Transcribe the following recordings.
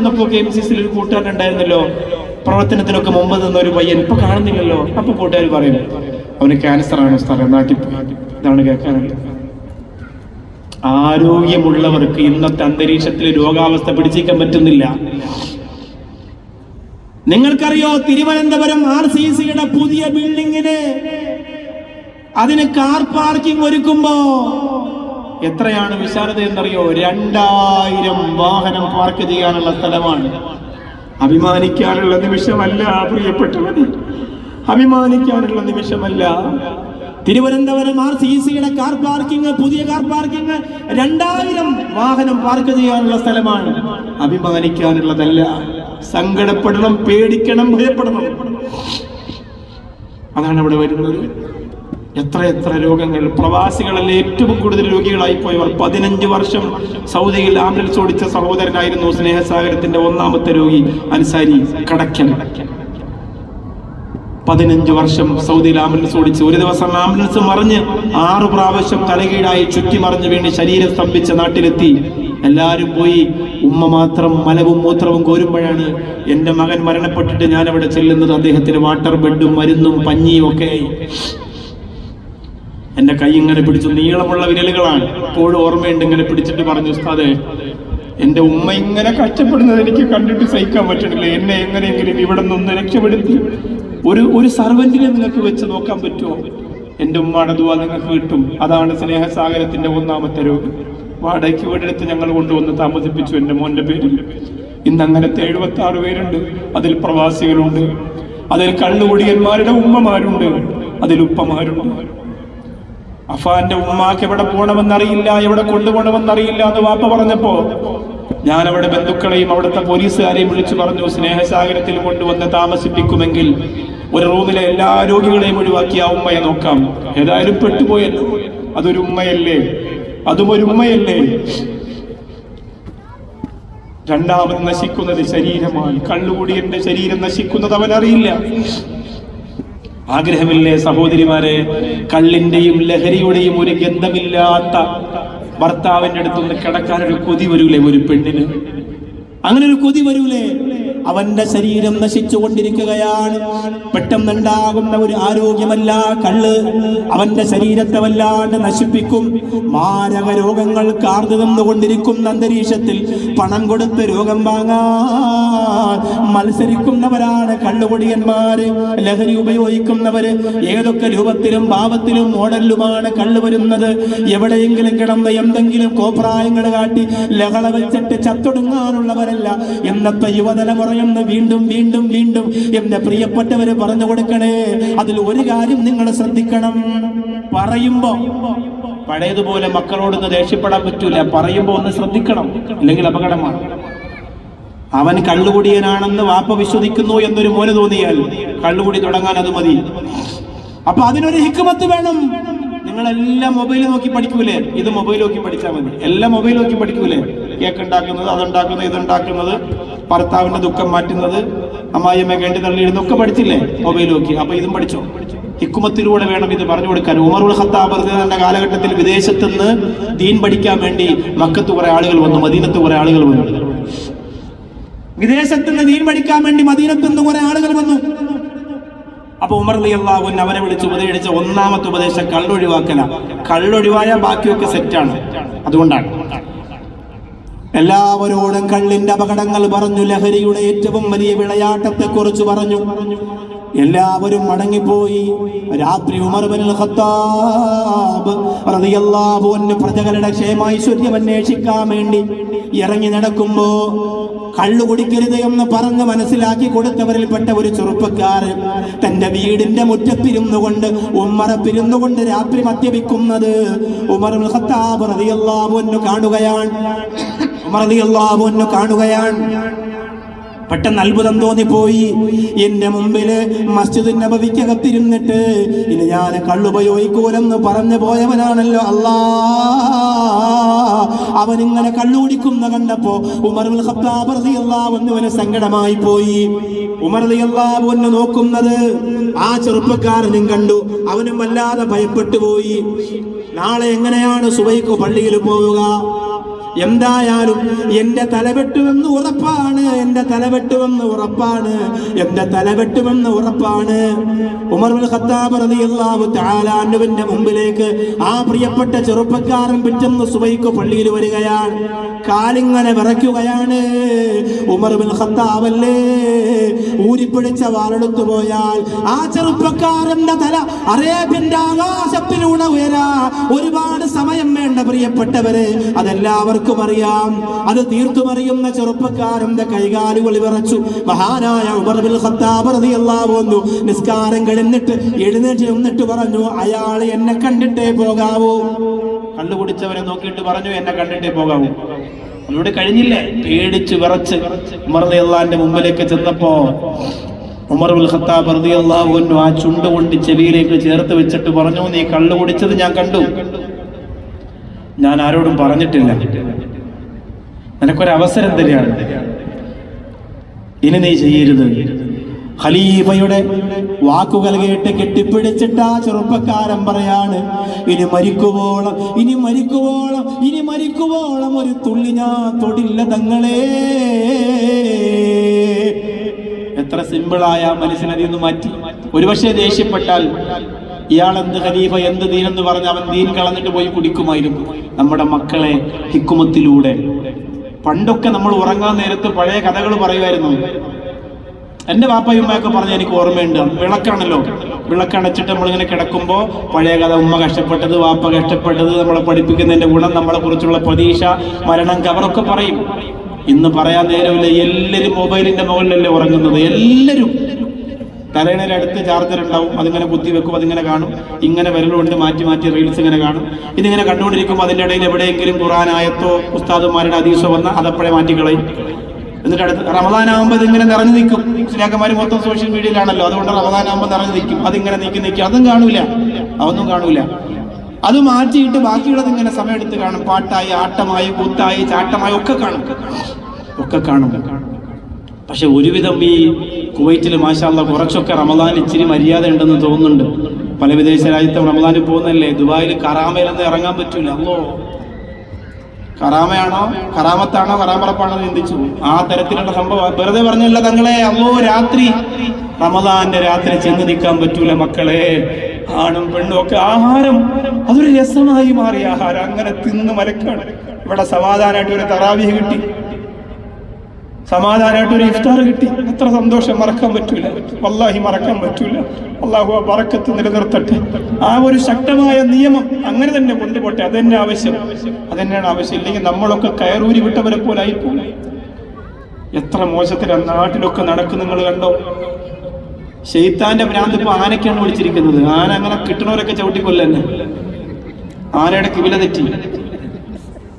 വന്നപ്പോ K M C സിയിൽ ഒരു കൂട്ടുകാരൻ ഉണ്ടായിരുന്നല്ലോ. പ്രവർത്തനത്തിനൊക്കെ മുമ്പ് നിന്ന ഒരു പയ്യൻ. ഇപ്പൊ കാണുന്നില്ലല്ലോ. അപ്പൊ കൂട്ടുകാർ പറയും അവന് ക്യാൻസർ ആണ് സ്ഥലം നാട്ടിൽ ഇതാണ് കേൾക്കാനുള്ളത് ആരോഗ്യമുള്ളവർക്ക് ഇന്നത്തെ അന്തരീക്ഷത്തിൽ രോഗാവസ്ഥ പിടിച്ചിരിക്കാൻ പറ്റുന്നില്ല. നിങ്ങൾക്കറിയോ തിരുവനന്തപുരം ആർ സി സിയുടെ പുതിയ ബിൽഡിങ്ങിന് അതിന് കാർ പാർക്കിംഗ് ഒരുക്കുമ്പോ എത്രയാണ് വിശാലത എന്നറിയോ? രണ്ടായിരം വാഹനം പാർക്ക് ചെയ്യാനുള്ള സ്ഥലമാണ്. അഭിമാനിക്കാനുള്ള നിമിഷമല്ല പ്രിയപ്പെട്ടവന് അഭിമാനിക്കാനുള്ള നിമിഷമല്ല. തിരുവനന്തപുരം ആർ സി സിയുടെ കാർ പാർക്കിംഗ് പുതിയ കാർ പാർക്കിംഗ് രണ്ടായിരം വാഹനം പാർക്ക് ചെയ്യാനുള്ള സ്ഥലമാണ്. അഭിമാനിക്കാനുള്ളതല്ല. സങ്കടപ്പെടണം പേടിക്കണം ഭയപ്പെടണം. അതാണ് അവിടെ വരുന്നത്. എത്ര എത്ര രോഗങ്ങൾ. പ്രവാസികളല്ലേ ഏറ്റവും കൂടുതൽ രോഗികളായി പോയവർ പതിനഞ്ച് വർഷം സൗദിയിൽ ആംബുലൻസ് ഓടിച്ച സഹോദരനായിരുന്നു സ്നേഹസാഗരത്തിന്റെ ഒന്നാമത്തെ രോഗി അൻസാരി കടക്കൽ പതിനഞ്ച് വർഷം സൗദിയിൽ ആംബുലൻസ് ഓടിച്ച് ഒരു ദിവസം ആംബുലൻസ് മറിഞ്ഞ് ആറു പ്രാവശ്യം തലകീഴായി ചുറ്റി മറിഞ്ഞു വീണ് ശരീരം സ്തംഭിച്ച നാട്ടിലെത്തി. എല്ലാവരും പോയി ഉമ്മ മാത്രം മലവും മൂത്രവും കോരുമ്പോഴാണ് എന്റെ മകൻ മരണപ്പെട്ടിട്ട് ഞാൻ അവിടെ ചെല്ലുന്നത്. അദ്ദേഹത്തിന് വാട്ടർ ബെഡും മരുന്നും പഞ്ഞിയും ഒക്കെ എന്റെ കൈ ഇങ്ങനെ പിടിച്ചു നീളമുള്ള വിരലുകളാണ്. ഇപ്പോഴും ഓർമ്മയുണ്ട് ഇങ്ങനെ പിടിച്ചിട്ട് പറഞ്ഞു ഉസ്താദെ എന്റെ ഉമ്മ ഇങ്ങനെ കഷ്ടപ്പെടുന്നത് എനിക്ക് കണ്ടിട്ട് സഹിക്കാൻ പറ്റുന്നില്ല എന്നെ എങ്ങനെയെങ്കിലും ഇവിടെ നിന്ന് രക്ഷപ്പെടുത്തി. ഒരു ഒരു സർവന്റിനെ നിങ്ങൾക്ക് വെച്ച് നോക്കാൻ പറ്റുമോ? എന്റെ ഉമ്മയുടെ ദുവാ നിങ്ങൾക്ക് കിട്ടും. അതാണ് സ്നേഹസാഗരത്തിന്റെ ഒന്നാമത്തെ രോഗം. വാടകയ്ക്ക് വീടെടുത്ത് ഞങ്ങൾ കൊണ്ടുവന്ന് താമസിപ്പിച്ചു എന്റെ മോന്റെ പേരിൽ. ഇന്ന് അങ്ങനത്തെ എഴുപത്തി ആറ് പേരുണ്ട്. അതിൽ പ്രവാസികളുണ്ട്. അതിൽ കള്ളുകുടിയന്മാരുടെ ഉമ്മമാരുണ്ട്. അതിൽ ഉപ്പമാരുണ്ട്. അഫാന്റെ ഉമ്മാക്ക് എവിടെ പോകണമെന്നറിയില്ല എവിടെ കൊണ്ടുപോകണമെന്നറിയില്ല എന്ന് വാപ്പ പറഞ്ഞപ്പോ ഞാൻ അവിടെ ബന്ധുക്കളെയും അവിടുത്തെ പോലീസുകാരെയും വിളിച്ചു പറഞ്ഞു സ്നേഹസാഗരത്തിൽ കൊണ്ടുവന്ന് താമസിപ്പിക്കുമെങ്കിൽ ഒരു റൂമിലെ എല്ലാ രോഗികളെയും ഒഴിവാക്കി ആ ഉമ്മയെ നോക്കാം. ഏതായാലും പെട്ടുപോയല്ലോ അതൊരു ഉമ്മയല്ലേ? അതും ഒരു ഉമ്മയല്ലേ? രണ്ടാമത് നശിക്കുന്നത് ശരീരമാണ്. കള്ളുകൂടിയന്റെ ശരീരം നശിക്കുന്നത് അവനറിയില്ല. ആഗ്രഹമില്ലേ സഹോദരിമാരെ? കള്ളിന്റെയും ലഹരിയുടെയും ഒരു ഗന്ധമില്ലാത്ത ഭർത്താവിന്റെ അടുത്തുനിന്ന് കിടക്കാൻ ഒരു കൊതി വരൂലേ ഒരു പെണ്ണിന്? അങ്ങനെ ഒരു കൊതി വരൂലേ? അവന്റെ ശരീരം നശിച്ചുകൊണ്ടിരിക്കുകയാണ്. പെട്ടെന്നുണ്ടാകുന്ന ഒരു ആരോഗ്യമല്ല കള്ള്. അവന്റെ ശരീരത്തെ വല്ലാണ്ട് നശിപ്പിക്കും. മാരക രോഗങ്ങൾ കാർന്നു നിന്നുകൊണ്ടിരിക്കുന്ന അന്തരീക്ഷത്തിൽ പണം കൊടുത്ത് രോഗം വാങ്ങാൻ മത്സരിക്കുന്നവരാണ് കള്ളുകൊടിയന്മാര് ലഹരി ഉപയോഗിക്കുന്നവര്. ഏതൊക്കെ രൂപത്തിലും ഭാവത്തിലും മോഡലിലുമാണ് കള്ളു വരുന്നത്. എവിടെയെങ്കിലും കിടന്ന് എന്തെങ്കിലും കോപ്രായങ്ങൾ കാട്ടി ലഹള വെച്ചിട്ട് ചത്തൊടുങ്ങാനുള്ളവരല്ല. ഇന്നത്തെ യുവതലമുറയെന്ന് വീണ്ടും വീണ്ടും വീണ്ടും എന്റെ പ്രിയപ്പെട്ടവരെ പറഞ്ഞു കൊടുക്കണേ. അതിൽ ഒരു കാര്യം നിങ്ങൾ ശ്രദ്ധിക്കണം. പറയുമ്പോ പഴയതുപോലെ മക്കളോടൊന്ന് ദേഷ്യപ്പെടാൻ പറ്റൂല. പറയുമ്പോ ഒന്ന് ശ്രദ്ധിക്കണം. അല്ലെങ്കിൽ അപകടമാണ് അവൻ കള്ളുകുടിയനാണെന്ന് വാപ്പ വിശ്വസിക്കുന്നു എന്നൊരു മോന് തോന്നിയാൽ കള്ളുകുടി തുടങ്ങാൻ അത് മതി. അപ്പൊ അതിനൊരു ഹിക്കുമത്ത് വേണം. നിങ്ങളെല്ലാം മൊബൈൽ നോക്കി പഠിക്കൂലേ? ഇത് മൊബൈൽ നോക്കി പഠിച്ചാൽ മതി. എല്ലാം മൊബൈൽ നോക്കി പഠിക്കൂലേ? കേക്ക് ഉണ്ടാക്കുന്നത് അതുണ്ടാക്കുന്നത് ഇതുണ്ടാക്കുന്നത് ഭർത്താവിന്റെ ദുഃഖം മാറ്റുന്നത് അമ്മായിയമ്മ വേണ്ടി തള്ളിയിടുന്നൊക്കെ പഠിച്ചില്ലേ മൊബൈൽ നോക്കി അപ്പൊ ഇതും പഠിച്ചോ? ഹിക്കുമത്തിലൂടെ വേണം ഇത് പറഞ്ഞു കൊടുക്കാൻ. ഉമറുൽ ഖത്താബ് തന്റെ കാലഘട്ടത്തിൽ വിദേശത്ത് നിന്ന് ദീൻ പഠിക്കാൻ വേണ്ടി മക്കത്ത് കുറെ ആളുകൾ വന്നു മദീനത്ത് കുറെ ആളുകൾ വന്നു. വിദേശത്ത് നിന്ന് ദീൻ പഠിക്കാൻ വേണ്ടി മദീനത്ത് നിന്ന് കുറെ ആളുകൾ വന്നു. അപ്പൊ ഉമർ അലി അള്ളാഹുൻ അവരെ വിളിച്ച് ഉപദേശിച്ച ഒന്നാമത്തെ ഉപദേശം കള്ളൊഴിവാക്കല കള്ളൊഴിവായ ബാക്കിയൊക്കെ സെറ്റാണ് അതുകൊണ്ടാണ്. എല്ലാവരോടും കള്ളിന്റെ അപകടങ്ങൾ പറഞ്ഞു ലഹരിയുടെ ഏറ്റവും വലിയ വിളയാട്ടത്തെ കുറിച്ച് പറഞ്ഞു. എല്ലാവരും മടങ്ങിപ്പോയി. രാത്രി ഉമർ ബിൻ ഖത്താബ് റളിയല്ലാഹു അൻഹു പ്രജകളുടെ ക്ഷേമൈശ്വര്യം അന്വേഷിക്കാൻ വേണ്ടി ഇറങ്ങി നടക്കുമ്പോ കള്ളു കുടിക്കരുത് എന്ന് പറഞ്ഞ് മനസ്സിലാക്കി കൊടുത്തവരിൽപ്പെട്ട ഒരു ചെറുപ്പക്കാരൻ തന്റെ വീടിന്റെ മുറ്റത്തിരുന്നു കൊണ്ട് ഉമ്മറപ്പിരുന്നു കൊണ്ട് രാത്രി മദ്യപിക്കുന്നത് ഉമർ ഖത്താബ് റളിയല്ലാഹു അൻഹു കാണുകയാണ്. കാണുകയാണ്. പെട്ടെന്ന് അത്ഭുതം തോന്നിപ്പോയി. എന്റെ മുമ്പിൽ മസ്ജിദ് നബവിക്കകത്തിരുന്നിട്ട് ഇനി ഞാൻ കള്ളുപയോഗിക്കൂലെന്ന് പറഞ്ഞു പോയവനാണല്ലോ അല്ലാ അവൻ ഇങ്ങനെ കണ്ടപ്പോ ഉമർ ഖത്താബ് സങ്കടമായി പോയി. ഉമർ നോക്കുന്നത് ആ ചെറുപ്പക്കാരനും കണ്ടു. അവനും വല്ലാതെ ഭയപ്പെട്ടു പോയി. നാളെ എങ്ങനെയാണ് സുബൈക്ക് പള്ളിയിൽ പോവുക? എന്തായാലും എന്റെ തലവെട്ടുമെന്ന് ഉറപ്പാണ് എന്റെ തലവെട്ടുമെന്ന് ഉറപ്പാണ് എന്റെ തലവെട്ടുമെന്ന് ഉറപ്പാണ്. ഉമർ ഖത്താബ് റളിയല്ലാഹു അൻഹുവിന്റെ മുമ്പിലേക്ക് ആ പ്രിയപ്പെട്ട ചെറുപ്പക്കാരൻ പിറ്റെന്ന് സുബൈക്ക് പള്ളിയിൽ വരികയാണ്. കാലിങ്ങനെ വിറയ്ക്കുകയാണ്. ഉമർ ഖത്താബ് അല്ലേ ഊരിപ്പിടിച്ച വാളെടുത്തു പോയാൽ ആ ചെറുപ്പക്കാരന്റെ തല അറേബ്യന്റെ ആകാശത്തിലൂടെ ഉയരാ. ഒരുപാട് സമയം വേണ്ട പ്രിയപ്പെട്ടവരെ അതെല്ലാവർക്കും അറിയാം. അത് തീർത്തുമറിയുന്ന ചെറുപ്പക്കാരന്റെ കൈകാലുകൾ വിറച്ചു. മഹാനായ ഉമർ ബിൻ ഖത്താബ് റളിയല്ലാഹു അൻഹു നിസ്കാരം കഴിഞ്ഞിട്ട് എഴുന്നേറ്റ് നിന്നിട്ട് പറഞ്ഞു അയാൾ എന്നെ കണ്ടിട്ടേ പോകാവൂ. കണ്ടുപിടിച്ചവരെ നോക്കിയിട്ട് പറഞ്ഞു എന്നെ കണ്ടിട്ടേ പോകാവൂ. അവരോട് കഴിഞ്ഞില്ലേ? പേടിച്ച് വിറച്ച് ഉമർ അള്ളാന്റെ മുമ്പിലേക്ക് ചെന്നപ്പോ ഉമർ ഉൽ ഖത്താബ് അൻഹു ആ ചുണ്ട് കൊണ്ട് ചെവിയിലേക്ക് ചേർത്ത് വെച്ചിട്ട് പറഞ്ഞു നീ കള്ളു കുടിച്ചത് ഞാൻ കണ്ടു. ഞാൻ ആരോടും പറഞ്ഞിട്ടില്ല. നിനക്കൊരവസരം തരികയാണ്. ഇനി നീ ചെയ്യരുത്. ഖലീഫയുടെ വാക്കുകൾ കേട്ട് കെട്ടിപ്പിടിച്ചിട്ട് ആ ചെറുപ്പക്കാരൻ പറയാണ് ഇനി മരിക്കുവോളം ഇനി മരിക്കുവോളം ഇനി മരിക്കുവോളം ഒരു തുള്ളി ഞാൻ തൊടില്ല തങ്ങളെ. എത്ര സിമ്പിളായ മനുഷ്യനതിൽ നിന്ന് മാറ്റി. ഒരുപക്ഷെ ദേഷ്യപ്പെട്ടാൽ ഇയാൾ എന്ത് ഖലീഫ എന്ത് ദീൻ എന്ന് പറഞ്ഞ് അവൻ ദീൻ കളഞ്ഞിട്ട് പോയി കുടിക്കുമായിരുന്നു. നമ്മുടെ മക്കളെ ഹിക്കുമത്തിലൂടെ. പണ്ടൊക്കെ നമ്മൾ ഉറങ്ങാൻ നേരത്ത് പഴയ കഥകൾ പറയുമായിരുന്നു എന്റെ വാപ്പയുമ്മയൊക്കെ പറഞ്ഞ എനിക്ക് ഓർമ്മയുണ്ട്. വിളക്കാണല്ലോ. വിളക്കണച്ചിട്ട് നമ്മളിങ്ങനെ കിടക്കുമ്പോൾ പഴയ കഥ ഉമ്മ കഷ്ടപ്പെട്ടത് വാപ്പ കഷ്ടപ്പെട്ടത് നമ്മളെ പഠിപ്പിക്കുന്നതിന്റെ ഗുണം നമ്മളെ കുറിച്ചുള്ള പ്രതീക്ഷ മരണം കവറൊക്കെ പറയും. ഇന്ന് പറയാൻ നേരമില്ല. എല്ലാരും മൊബൈലിന്റെ മുകളിലല്ലേ ഉറങ്ങുന്നത്. എല്ലാരും. തലേണയുടെ അടുത്ത് ചാർജർ ഉണ്ടാവും. അതിങ്ങനെ കുത്തി വെക്കും. അതിങ്ങനെ കാണും. ഇങ്ങനെ വിരലുകൊണ്ട് മാറ്റി മാറ്റി റീൽസ് ഇങ്ങനെ കാണും. ഇതിങ്ങനെ കണ്ടുകൊണ്ടിരിക്കുമ്പോൾ അതിന്റെ ഇടയിൽ എവിടെയെങ്കിലും ഖുറാനായത്തോ ഉസ്താദുമാരുടെ അതീശോ വന്ന അതപ്പോഴേ മാറ്റിക്കളയും. എന്നിട്ട് അടുത്ത് റമദാനാകുമ്പോൾ ഇതിങ്ങനെ നിറഞ്ഞു നിൽക്കും. മുസ്ലിയാക്കന്മാർ മൊത്തം സോഷ്യൽ മീഡിയയിലാണല്ലോ അതുകൊണ്ട് റമദാനാകുമ്പോൾ നിറഞ്ഞു നിൽക്കും. അതിങ്ങനെ നീക്കി നിൽക്കും. അതും കാണൂല. അതൊന്നും കാണൂല. അത് മാറ്റിയിട്ട് ബാക്കിയുള്ളത് ഇങ്ങനെ സമയമെടുത്ത് കാണും. പാട്ടായി ആട്ടമായി കൂത്തായി ചാട്ടമായി ഒക്കെ കാണും. ഒക്കെ കാണും. പക്ഷെ ഒരുവിധം ഈ കുവൈറ്റിൽ മാഷാല്ല കുറച്ചൊക്കെ റമദാൻ ഇച്ചിരി മര്യാദ ഉണ്ടെന്ന് തോന്നുന്നുണ്ട്. പല വിദേശ രാജ്യത്തും റമദാനിൽ പോകുന്നല്ലേ ദുബായിൽ കറാമയിലൊന്നും ഇറങ്ങാൻ പറ്റൂല. അല്ലോ കറാമയാണോ? കറാമത്താണോ? കറാമറപ്പാണോ എന്ന് ചിന്തിച്ചു. ആ തരത്തിലുള്ള സംഭവം വെറുതെ പറഞ്ഞല്ല തങ്ങളെ. അമ്മോ രാത്രി. റമദാന്റെ രാത്രി ചെന്ന് നിൽക്കാൻ പറ്റൂല മക്കളെ. ആണും പെണ്ണും ഒക്കെ ആഹാരം അതൊരു രസമായി മാറി ആഹാരം. അങ്ങനെ തിന്ന് മലക്കാണ്. ഇവിടെ സമാധാനമായിട്ട് ഒരു തറാവിഹ് കിട്ടി. സമാധാനമായിട്ട് ഒരു ഇഫ്താർ കിട്ടി. എത്ര സന്തോഷം മറക്കാൻ പറ്റൂല. വല്ലാഹി മറക്കാൻ പറ്റൂല. അള്ളാഹു ആ പറക്കത്ത് നിലനിർത്തട്ടെ. ആ ഒരു ശക്തമായ നിയമം അങ്ങനെ തന്നെ കൊണ്ടുപോട്ടെ. അതന്നെ ആവശ്യം. അതന്നെയാണ് ആവശ്യം. ഇല്ലെങ്കിൽ നമ്മളൊക്കെ കയറൂരി വിട്ടവരെ പോലെ ആയിപ്പോലെ എത്ര മോശത്തിലാണ് നാട്ടിലൊക്കെ നടക്കും നിങ്ങൾ കണ്ടോ? ഷെയ്ത്താന്റെ ഭ്രാന്ത് ഇപ്പൊ ആനയ്ക്കാണ് വിളിച്ചിരിക്കുന്നത്. ആന അങ്ങനെ കിട്ടണവരൊക്കെ ചവിട്ടിക്കൊല്ലന്നെ ആനയുടെ കിവില തെറ്റി.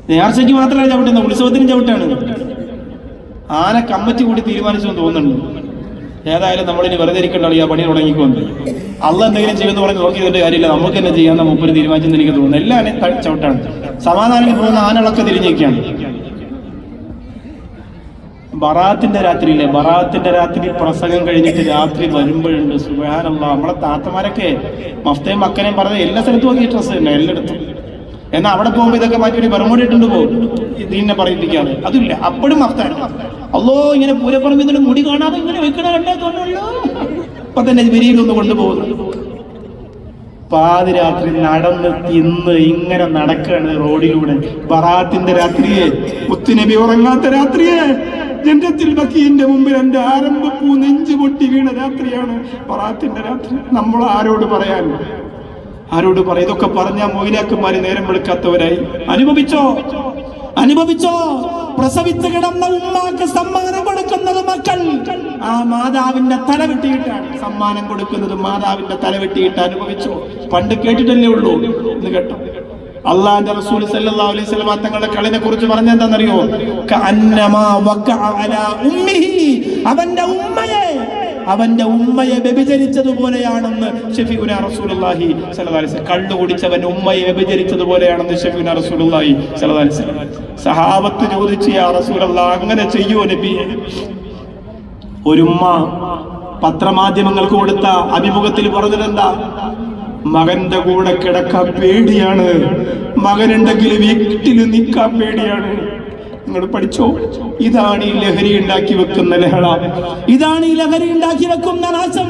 നേർച്ചയ്ക്ക് മാത്രമല്ല ചവിട്ടുന്നത്. ഉത്സവത്തിനും ചവിട്ടാണ്. ആന കമ്മിറ്റി കൂടി തീരുമാനിച്ചു എന്ന് തോന്നുന്നുണ്ട്. ഏതായാലും നമ്മളിനി വെറുതെ ഇരിക്കേണ്ട ആ പണി തുടങ്ങിക്കൊണ്ട്. അള്ള എന്തെങ്കിലും ചെയ്യുമെന്ന് പറഞ്ഞ് നോക്കിയതിന്റെ കാര്യമില്ല. നമുക്ക് തന്നെ ചെയ്യാൻ മുപ്പര് തീരുമാനിച്ചെന്ന് എനിക്ക് തോന്നുന്നു. എല്ലാം ചവിട്ടാണ്. സമാധാനം പോകുന്ന ആനകളൊക്കെ തിരിഞ്ഞേക്കാണ്. ബറാത്തിന്റെ രാത്രിയില്ലേ? ബറാത്തിന്റെ രാത്രി പ്രസംഗം കഴിഞ്ഞിട്ട് രാത്രി വരുമ്പോഴുണ്ട്. സുബാനുള്ള നമ്മളെ താത്തമാരൊക്കെ മഫ്തയും മക്കനെയും പറഞ്ഞ എല്ലാ സ്ഥലത്തും നോക്കി ഡ്രസ്സ് തന്നെ എല്ലായിടത്തും. എന്നാൽ അവിടെ പോകുമ്പോൾ ഇതൊക്കെ മാറ്റി ബർമോടി പോകും ഇതിനെ പറയിപ്പിക്കാണ് അതില്ല അപ്പോഴും മഫ്താണ് അല്ലോ ഇങ്ങനെ പൂരപ്പറമ്പിൽ മുടി കാണാതെ ഇങ്ങനെ വെക്കണ കണ്ടേ തോന്നുള്ളൂ. ഇപ്പൊ തന്നെ വെരിയിലൊന്ന് കൊണ്ടുപോകുന്നു. പാതിരാത്രി നടന്ന് തിന്ന് ഇങ്ങനെ നടക്കാണ് റോഡിലൂടെ. ബറാത്തിന്റെ രാത്രിയെ മുത്തുനബി ഉറങ്ങാത്ത രാത്രിയെ. ജന്റത്തിൽ ബക്കീന്റെ മുമ്പിൽ എന്റെ ആരംഭപ്പൂ നെഞ്ചു പൊട്ടി വീണ രാത്രിയാണ് ബറാത്തിന്റെ രാത്രി. നമ്മൾ ആരോട് പറയാൻ ആരോട് പറയും? ഇതൊക്കെ പറഞ്ഞ മൊയിലാക്കന്മാര് നേരം വെളുക്കാത്തവരായി. അനുഭവിച്ചോ? അനുഭവിച്ചോ? പ്രസവിച്ച കിടന്ന ഉമ്മാക്ക് സമ്മാനം കൊടുക്കുന്നത് മക്കൾ. ആ മാതാവിന്റെ തല വെട്ടിയിട്ടാണ്. സമ്മാനം കൊടുക്കുന്നത് മാതാവിന്റെ തല വെട്ടിയിട്ട് അനുഭവിച്ചോ? പണ്ട് കേട്ടിട്ടല്ലേ ഉള്ളൂ. എന്ന് കേട്ടോ. അള്ളാന്റെ റസൂൽ സല്ലല്ലാഹു അലൈഹി വസല്ലം തങ്ങളുടെ കളിനെ കുറിച്ച് പറഞ്ഞ എന്താണെന്നറിയോ അവന്റെ ഉമ്മയെ അവന്റെ ഉമ്മയെ വ്യഭിചരിച്ചതുപോലെയാണെന്ന് ഷെഫീഖുന റസൂലുള്ളാഹി സ്വല്ലല്ലാഹി അലൈഹി കുടിച്ചവൻ ഉമ്മയെ വ്യഭിചരിച്ചതുപോലെയാണെന്ന് ഷെഫീഖുന അലൈഹി വസല്ലം സഹാബത്ത് ചോദിച്ചു യാ അങ്ങനെ ചെയ്യോ നബിയെ ഒരുമ്മ പത്രമാധ്യമങ്ങൾക്ക് കൊടുത്ത അഭിമുഖത്തിൽ പറഞ്ഞതെന്താ? മകന്റെ കൂടെ കിടക്കാൻ പേടിയാണ്. മകനുണ്ടെങ്കിൽ വീട്ടിൽ നിൽക്കാൻ പേടിയാണ്. നിങ്ങൾ പഠിച്ചോ? ഇതാണ് ഈ ലഹരി ഉണ്ടാക്കി വെക്കുന്ന ലഹള. ഇതാണ് ഈ ലഹരി ഉണ്ടാക്കി വെക്കുന്ന നാശം.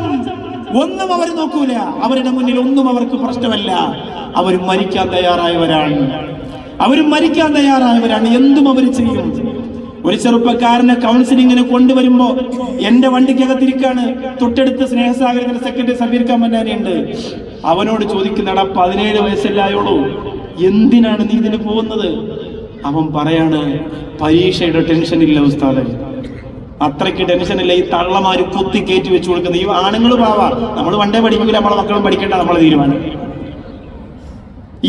ഒന്നും അവർ നോക്കൂല. അവരുടെ മുന്നിൽ ഒന്നും അവർക്ക് പ്രശ്നമല്ല. അവർ മരിക്കാൻ തയ്യാറായവരാണ്. അവർ മരിക്കാൻ തയ്യാറായവരാണ്. എന്തും അവർ ചെയ്യും. ഒരു ചെറുപ്പക്കാരനെ കൗൺസിലിങ്ങിന് കൊണ്ടുവരുമ്പോ എന്റെ വണ്ടിക്കകത്തിരിക്കാണ്. തൊട്ടടുത്ത് സ്നേഹസാഗരത്തിന്റെ സെക്രട്ടറി സബീർ കമ്മനാനി ഉണ്ട്. അവനോട് ചോദിക്കുന്നടാ പതിനേഴ് വയസ്സല്ലായോളൂ എന്തിനാണ് നീ ഇതിന് പോകുന്നത്? അവൻ പറയാണ് പരീക്ഷയുടെ ടെൻഷൻ ഇല്ല ഉസ്താദെ. അത്രയ്ക്ക് ടെൻഷൻ ഇല്ല. ഈ തള്ളമാര് കുത്തി കയറ്റി വെച്ചു കൊടുക്കുന്ന ഈ ആണുങ്ങൾ പാവാ. നമ്മൾ പണ്ടേ പഠിക്കൂല നമ്മളെ മക്കളും പഠിക്കേണ്ട നമ്മളെ തീരുമാനം.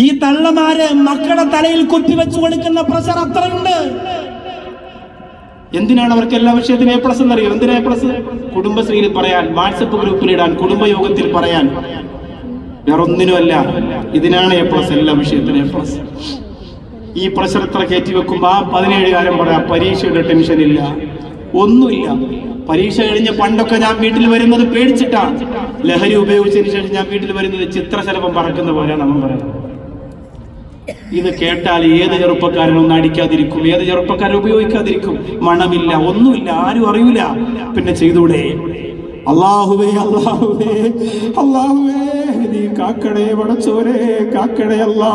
ഈ തള്ളമാര് മക്കളുടെ തലയിൽ കുത്തി വെച്ചു കൊടുക്കുന്ന പ്രഷർ അത്രയുണ്ട്. എന്തിനാണ് അവർക്ക് എല്ലാ വിഷയത്തിനും എ പ്ലസ് എന്നറിയോ? എന്തിനാ എ പ്ലസ് കുടുംബശ്രീയിൽ പറയാൻ വാട്സപ്പ് ഗ്രൂപ്പിലിടാൻ കുടുംബയോഗത്തിൽ പറയാൻ. വേറൊന്നിനുമല്ല. ഇതിനാണ് എ പ്ലസ് എല്ലാ വിഷയത്തിനും എ പ്ലസ് ഈ പ്രഷർ എത്ര കയറ്റി വെക്കുമ്പോൾ ആ പതിനേഴുകാരൻ പറയാം. പരീക്ഷയുടെ ടെൻഷൻ ഇല്ല. ഒന്നുമില്ല. പരീക്ഷ കഴിഞ്ഞ് പണ്ടൊക്കെ ഞാൻ വീട്ടിൽ വരുന്നത് പേടിച്ചിട്ടാണ് ലഹരി ഉപയോഗിച്ചതിന് ശേഷം ഞാൻ വീട്ടിൽ വരുന്നത് ചിത്രശലഭം പറക്കുന്ന പോലെ നമ്മൾ പറയുന്നത്. ഇത് കേട്ടാൽ ഏത് ചെറുപ്പക്കാരനൊന്നും അടിക്കാതിരിക്കും. ഏത് ചെറുപ്പക്കാരൻ ഉപയോഗിക്കാതിരിക്കും. മണമില്ല ഒന്നുമില്ല ആരും അറിയില്ല പിന്നെ ചെയ്തൂടെ? അള്ളാഹുവേ അള്ളാഹുവേ അള്ളാഹുവേ നീ കാക്കടേ വടച്ചോരേ കാക്കടേ അല്ലാ.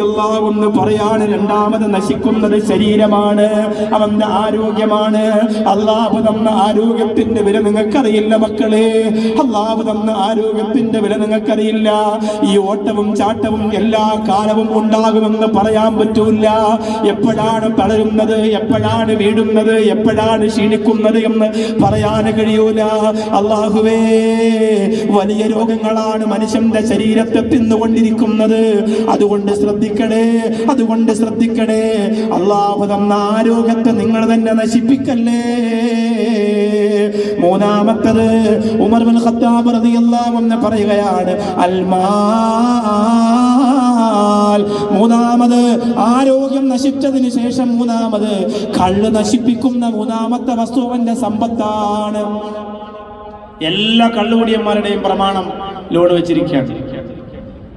അള്ളാഹെന്ന് പറയാണ് രണ്ടാമത് നശിക്കുന്നത് ശരീരമാണ് അവന്റെ ആരോഗ്യമാണ്. അള്ളാഹു തന്ന ആരോഗ്യത്തിന്റെ വില നിങ്ങൾക്കറിയില്ല മക്കളെ. അള്ളാഹു തന്ന ആരോഗ്യത്തിന്റെ വില നിങ്ങൾക്കറിയില്ല. ഈ ഓട്ടവും ചാട്ടവും എല്ലാ കാലവും ഉണ്ടാകുമെന്ന് പറയാൻ പറ്റൂല എപ്പോഴാണ് തളരുന്നത് എപ്പോഴാണ് വീഴുന്നത് എപ്പോഴാണ് ക്ഷീണിക്കുന്നത് എന്ന് പറയാൻ കഴിയൂല. അള്ളാഹുവേ വലിയ രോഗങ്ങളാണ് മനുഷ്യന്റെ ശരീരത്തെ തിന്നുകൊണ്ടിരിക്കുന്നത്. അതുകൊണ്ട് ശ്രദ്ധിക്കണേ അതുകൊണ്ട് ശ്രദ്ധിക്കണേ. അള്ളാഹു തന്ന ആരോഗ്യത്തെ നിങ്ങൾ തന്നെ നശിപ്പിക്കല്ലേ? മൂന്നാമത്തത് ഉമർ ബിൻ ഖത്താബ് റളിയല്ലാഹു അൻഹു പറയുകയാണ് അൽമാൽ. മൂന്നാമത് ആരോഗ്യം നശിച്ചതിന് ശേഷം മൂന്നാമത് കള്ള് നശിപ്പിക്കുന്ന മൂന്നാമത്തെ വസ്തുവിന്റെ സമ്പത്താണ്. എല്ലാ കള്ളുകുടിയന്മാരുടെയും പ്രമാണം ലോഡ് വെച്ചിരിക്കുകയാണ്.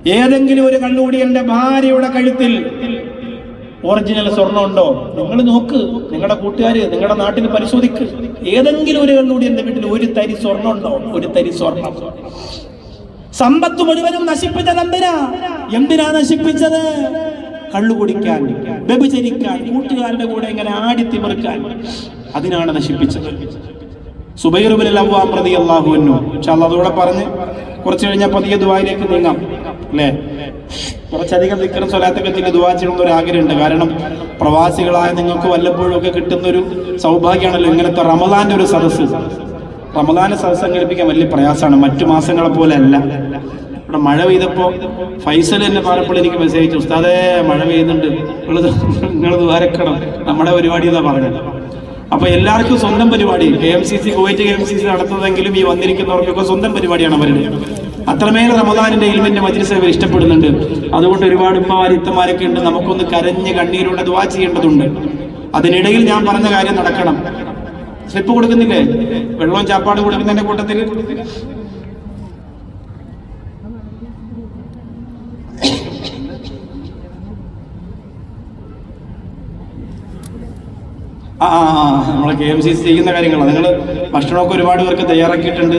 ഏതെങ്കിലും ഒരു കള്ളുകുടിയന്റെ ഭാര്യയുടെ കഴുത്തിൽ ഒറിജിനൽ സ്വർണം ഉണ്ടോ? നിങ്ങൾ നോക്ക്. നിങ്ങളുടെ കൂട്ടുകാര് നിങ്ങളുടെ നാട്ടിൽ പരിശോധിക്ക്. ഏതെങ്കിലും ഒരു കള്ളുകുടിയന്റെ വീട്ടിൽ ഒരു തരി സ്വർണം ഉണ്ടോ? ഒരു തരി സ്വർണം സമ്പത്ത് മുഴുവനും നശിപ്പിച്ചത് എന്തിനാ എന്തിനാ നശിപ്പിച്ചത്? കള്ളുകുടിക്കാൻ വ്യഭിചരിക്കാൻ കൂട്ടുകാരുടെ കൂടെ ഇങ്ങനെ ആടി തിമിർക്കാൻ അതിനാണ് നശിപ്പിച്ചത്. സുബൈറുബിൻ അവ്വാം പ്രതി അള്ളാഹുവിനു പക്ഷെ അതോടെ പറഞ്ഞ് കുറച്ച് കഴിഞ്ഞാൽ പതിയെ ദുബായിലേക്ക് നീങ്ങാം. അല്ലേ? കുറച്ചധികം ദിക്കറും സ്വലാത്തൊക്കെ ചെല്ലി ദുവാ ചെയ്യണമെന്ന് ഒരു ആഗ്രഹമുണ്ട്. കാരണം പ്രവാസികളായ നിങ്ങൾക്ക് വല്ലപ്പോഴും ഒക്കെ കിട്ടുന്ന ഒരു സൗഭാഗ്യമാണല്ലോ ഇങ്ങനത്തെ റമദാന്റെ ഒരു സദസ്സ്. റമദാന സദസ്സ് സംഘടിപ്പിക്കാൻ വലിയ പ്രയാസമാണ്. മറ്റു മാസങ്ങളെ പോലെ അല്ല. ഇവിടെ മഴ പെയ്തപ്പോ ഫൈസൽ എന്നെ പറഞ്ഞപ്പോൾ എനിക്ക് മെസ്സേജ് ഉസ്താദേ മഴ പെയ്യുന്നുണ്ട്. നിങ്ങൾ ദ്വാരക്കണം നമ്മുടെ പരിപാടി എന്നാ പറഞ്ഞത്? അപ്പൊ എല്ലാവർക്കും സ്വന്തം പരിപാടി. K M C C Kuwait K M C C നടത്തുന്നതെങ്കിലും ഈ വന്നിരിക്കുന്നവർക്കൊക്കെ സ്വന്തം പരിപാടിയാണ് അവരുടെ. അത്രമേൽ റമദാനിന്റെ ഇൽമിന്റെ മജ്ലിസ് അവർ ഇഷ്ടപ്പെടുന്നുണ്ട്. അതുകൊണ്ട് ഒരുപാട് ഉമ്മമാർ ഇത്തമാരൊക്കെ ഉണ്ട്. നമുക്കൊന്ന് കരഞ്ഞ് കണ്ണീരോടെ ദുവാ ചെയ്യേണ്ടതുണ്ട്. അതിനിടയിൽ ഞാൻ പറഞ്ഞ കാര്യം നടക്കണം. സ്ലിപ്പ് കൊടുക്കുന്നില്ലേ? വെള്ളവും ചാപ്പാട് കൊടുക്കുന്നതിന്റെ കൂട്ടത്തിൽ ആ നമ്മളെ കെ എം സി സി ചെയ്യുന്ന കാര്യങ്ങളാണ്. നിങ്ങൾ ഭക്ഷണമൊക്കെ ഒരുപാട് പേർക്ക് തയ്യാറാക്കിയിട്ടുണ്ട്.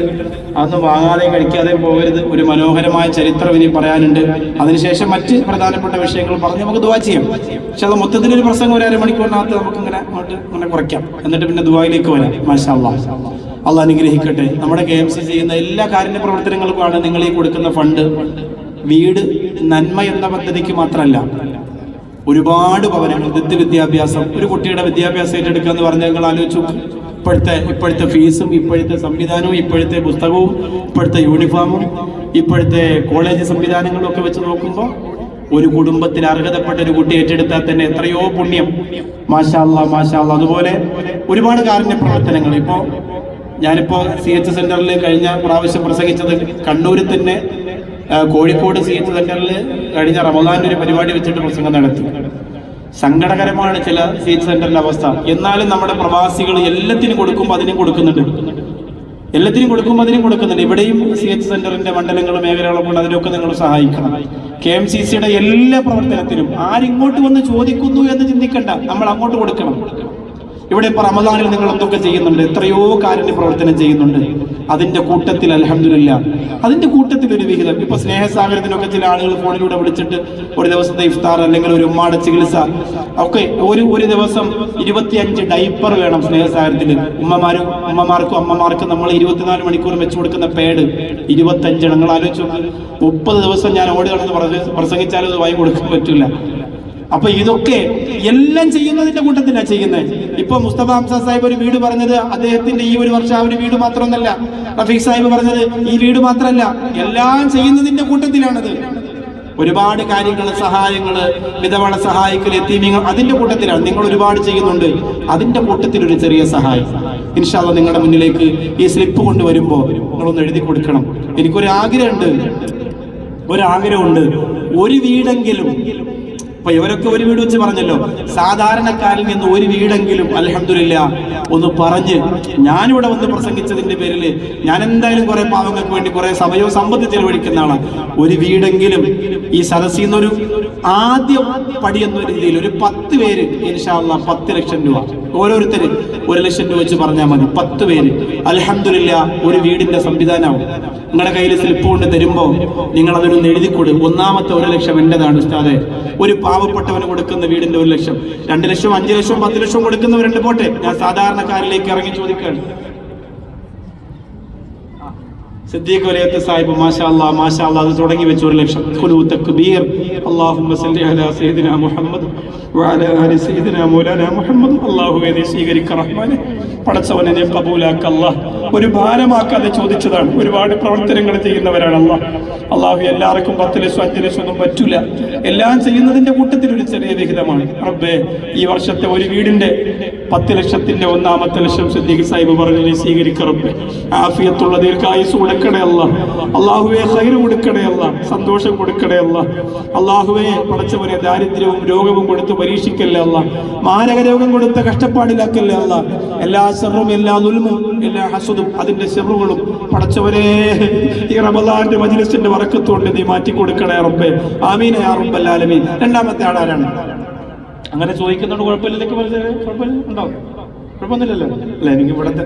അതൊന്നും വാങ്ങാതെയും കഴിക്കാതെയും പോകരുത്. ഒരു മനോഹരമായ ചരിത്രം ഇനി പറയാനുണ്ട്. അതിനുശേഷം മറ്റ് പ്രധാനപ്പെട്ട വിഷയങ്ങൾ പറഞ്ഞ് നമുക്ക് ദുവാ ചെയ്യാം. പക്ഷെ അത് മൊത്തത്തിൽ ഒരു പ്രസംഗം ഒരു അരമണിക്കൂറിനകത്ത് നമുക്ക് ഇങ്ങനെ അങ്ങോട്ട് ഇങ്ങനെ കുറയ്ക്കാം. എന്നിട്ട് പിന്നെ ദുബായിലേക്ക് വരാം. മാഷാ അള്ളാഹ് അള്ളാഹ് അനുഗ്രഹിക്കട്ടെ. നമ്മുടെ കെ എം സി ചെയ്യുന്ന എല്ലാ കാരുണ്യ പ്രവർത്തനങ്ങൾക്കുമാണ് നിങ്ങൾ ഈ കൊടുക്കുന്ന ഫണ്ട്. വീട് നന്മ എന്ന പദ്ധതിക്ക് മാത്രമല്ല ഒരുപാട് ഭവനങ്ങൾ ദത്ത് വിദ്യാഭ്യാസം. ഒരു കുട്ടിയുടെ വിദ്യാഭ്യാസം ഏറ്റെടുക്കുക എന്ന് പറഞ്ഞാൽ നിങ്ങൾ ആലോചിച്ചു. ഇപ്പോഴത്തെ ഇപ്പോഴത്തെ ഫീസും ഇപ്പോഴത്തെ സംവിധാനവും ഇപ്പോഴത്തെ പുസ്തകവും ഇപ്പോഴത്തെ യൂണിഫോമും ഇപ്പോഴത്തെ കോളേജ് സംവിധാനങ്ങളും ഒക്കെ വെച്ച് നോക്കുമ്പോൾ ഒരു കുടുംബത്തിൽ അർഹതപ്പെട്ട ഒരു കുട്ടി ഏറ്റെടുത്താൽ തന്നെ എത്രയോ പുണ്യം. മാഷാല്ല മാഷാല്ല അതുപോലെ ഒരുപാട് കാരുണ്യ പ്രവർത്തനങ്ങൾ. ഇപ്പോൾ ഞാനിപ്പോൾ സി എച്ച് സെന്ററിൽ കഴിഞ്ഞ പ്രാവശ്യം പ്രസംഗിച്ചത് കണ്ണൂരിൽ തന്നെ കോഴിക്കോട് സി എച്ച് സെന്ററിൽ കഴിഞ്ഞ റമദാന്റെ ഒരു പരിപാടി വെച്ചിട്ട് പ്രസംഗം നടത്തി. സങ്കടകരമാണ് ചില സീറ്റ് സെന്ററിന്റെ അവസ്ഥ. എന്നാലും നമ്മുടെ പ്രവാസികൾ എല്ലാത്തിനും കൊടുക്കുമ്പോൾ അതിനും കൊടുക്കുന്നുണ്ട്. എല്ലാത്തിനും കൊടുക്കുമ്പോൾ അതിനും കൊടുക്കുന്നുണ്ട്. ഇവിടെയും സീറ്റ് സെന്ററിന്റെ മണ്ഡലങ്ങളും മേഖലകളും കൊണ്ട് അതിനൊക്കെ നിങ്ങൾ സഹായിക്കണം. കെ എം സി സിയുടെ എല്ലാ പ്രവർത്തനത്തിനും ആരിങ്ങോട്ട് വന്ന് ചോദിക്കുന്നു എന്ന് ചിന്തിക്കണ്ട. നമ്മൾ അങ്ങോട്ട് കൊടുക്കണം. ഇവിടെ ഇപ്പൊ റമദാനിൽ നിങ്ങൾ എന്തൊക്കെ ചെയ്യുന്നുണ്ട്? എത്രയോ കാരുണ്യ പ്രവർത്തനം ചെയ്യുന്നുണ്ട്. അതിന്റെ കൂട്ടത്തിൽ അലഹമില്ല അതിന്റെ കൂട്ടത്തിൽ ഒരു വിഹിതം. ഇപ്പൊ സ്നേഹസാഗരത്തിനൊക്കെ ചില ആളുകൾ ഫോണിലൂടെ വിളിച്ചിട്ട് ഒരു ദിവസത്തെ ഇഫ്താർ അല്ലെങ്കിൽ ഒരു ഉമ്മയുടെ ചികിത്സ ഒക്കെ ഒരു ഒരു ദിവസം ഇരുപത്തിയഞ്ച് ഡൈപ്പർ വേണം സ്നേഹസാഗരത്തിൽ ഉമ്മമാരും ഉമ്മമാർക്കും അമ്മമാർക്കും നമ്മൾ ഇരുപത്തിനാല് മണിക്കൂർ വെച്ചു കൊടുക്കുന്ന പേഡ് ഇരുപത്തഞ്ച് നിങ്ങൾ ആലോചിച്ചു മുപ്പത് ദിവസം ഞാൻ ഓടി നടന്ന് പ്രസ- പ്രസംഗിച്ചാലും അത് വായി കൊടുക്കാൻ പറ്റില്ല അപ്പൊ ഇതൊക്കെ എല്ലാം ചെയ്യുന്നതിന്റെ കൂട്ടത്തിലാണ് ചെയ്യുന്നത് ഇപ്പൊ മുസ്തഫ ഹംസ സാഹിബ് ഒരു വീട് പറഞ്ഞത് അദ്ദേഹത്തിന്റെ ഈ ഒരു വർഷം ആ ഒരു വീട് മാത്രമൊന്നല്ല. റഫീഖ് സാഹിബ് പറഞ്ഞത് ഈ വീട് മാത്രമല്ല എല്ലാം ചെയ്യുന്നതിന്റെ കൂട്ടത്തിലാണത്. ഒരുപാട് കാര്യങ്ങൾ സഹായങ്ങൾ വിധവള സഹായിക്കൽ എത്തീമിങ്ങൾ അതിന്റെ കൂട്ടത്തിലാണ്. നിങ്ങൾ ഒരുപാട് ചെയ്യുന്നുണ്ട്. അതിന്റെ കൂട്ടത്തിൽ ഒരു ചെറിയ സഹായം. ഇൻഷാല്ല നിങ്ങളുടെ മുന്നിലേക്ക് ഈ സ്ലിപ്പ് കൊണ്ടുവരുമ്പോൾ നിങ്ങളൊന്ന് എഴുതി കൊടുക്കണം. എനിക്കൊരു ആഗ്രഹമുണ്ട് ഒരാഗ്രഹമുണ്ട്. ഒരു വീടെങ്കിലും അപ്പൊ ഇവരൊക്കെ ഒരു വീട് വെച്ച് പറഞ്ഞല്ലോ. സാധാരണക്കാരിൽ നിന്ന് ഒരു വീടെങ്കിലും അലഹമില്ല ഒന്ന് പറഞ്ഞ് ഞാനിവിടെ വന്ന് പ്രസംഗിച്ചതിന്റെ പേരിൽ ഞാൻ എന്തായാലും കുറെ പാവങ്ങൾക്ക് വേണ്ടി കുറെ സമയവും സമ്പത്ത് ചെലവഴിക്കുന്ന ആളാണ് ഒരു വീടെങ്കിലും ഈ സദസ്സിൽ നിന്നൊരു ആദ്യ പടി എന്ന രീതിയിൽ ഒരു പത്ത് പേര് ഇൻഷാല്ല പത്ത് ലക്ഷം രൂപ. ഓരോരുത്തര് ഒരു ലക്ഷം രൂപ വെച്ച് പറഞ്ഞാൽ മതി. പത്ത് പേര്. അലഹമില്ല ഒരു വീടിന്റെ സംവിധാനമാവും നിങ്ങളുടെ കയ്യിൽ സ്ലിപ്പ് കൊണ്ട് തരുമ്പോൾ നിങ്ങൾ എഴുതി എഴുതിക്കൊടു. ഒന്നാമത്തെ ഒരു ലക്ഷം എന്റെതാണ് ഉസ്താദെ? ഒരു പാവപ്പെട്ടവന് കൊടുക്കുന്ന വീടിന്റെ ഒരു ലക്ഷം. രണ്ട് ലക്ഷം അഞ്ച് ലക്ഷം പത്ത് ലക്ഷം കൊടുക്കുന്നവരുണ്ട്. പോട്ടെ ഞാൻ സാധാരണക്കാരിലേക്ക് ഇറങ്ങി ചോദിക്കുകയാണ്. സിദ്ദീഖ് വലയത്ത് സാഹിബ് മാഷാ അല്ലാ മാഷാ അല്ലാ അത് തുടങ്ങി വെച്ച് ഒരു ലക്ഷം. ഖുലു തക്ബീർ. അല്ലാഹുമ്മ സല്ലി അലാ സയ്യിദിന മുഹമ്മദ് വഅലാ ആലി സയ്യിദിനാ മൗലാന മുഹമ്മദ്. അല്ലാഹുവേ നീ സ്വീകരിക്ക പടച്ചവനെ നീ കബൂലാക്ക അല്ലാഹ് ഒരു ഭാരമാക്കാതെ ചോദിച്ചതാണ്. ഒരുപാട് പ്രവർത്തനങ്ങൾ ചെയ്യുന്നവരാണ് അല്ല അള്ളാഹു എല്ലാവർക്കും പത്ത് ലക്ഷം അഞ്ച് ലക്ഷം ഒന്നും പറ്റൂല. എല്ലാം ചെയ്യുന്നതിന്റെ കൂട്ടത്തിൽ ഒരു ചെറിയ വിഹിതമാണ്. റബ്ബേ ഈ വർഷത്തെ ഒരു വീടിന്റെ പത്ത് ലക്ഷത്തിന്റെ ഒന്നാമത്തെ ലക്ഷം സിദ്ദീഖ് സാഹിബ് പറഞ്ഞു നീ സ്വീകരിക്ക റബ്ബേ. ആഫിയത്തുള്ള ദീർഘായുസ് കൊടുക്കണേ അല്ല അള്ളാഹുവെ ഹൈർ കൊടുക്കണേ അല്ല സന്തോഷം കൊടുക്കണേ അല്ല അള്ളാഹുവെ പടച്ചവനെ ദാരിദ്ര്യവും രോഗവും കൊടുത്ത് പരീക്ഷിക്കല്ലേ അല്ല മാരക രോഗം കൊടുത്ത് കഷ്ടപ്പാടിലാക്കല്ലേ അല്ല എല്ലാ ഷെറും എല്ലാ നുൽമും എല്ലാ ഹസുദും അതിന്റെ ഷെറുകളും പടച്ചവരെ ഈ റമദാന്റെ മജിലിസിന്റെ വറക്കത്തോണ്ട് നീ മാറ്റി കൊടുക്കണേ റബ്ബേ. ആമീന യാ റബ്ബൽ ആലമീൻ. രണ്ടാമത്തെ ആളാരാണ്? അങ്ങനെ ചോദിക്കുന്നതുകൊണ്ട് കുഴപ്പമില്ല. ഇതൊക്കെ കുഴപ്പമില്ല. ഉണ്ടോ? കുഴപ്പമൊന്നുമില്ലല്ലോ? അല്ല? എനിക്ക് ഇവിടത്തെ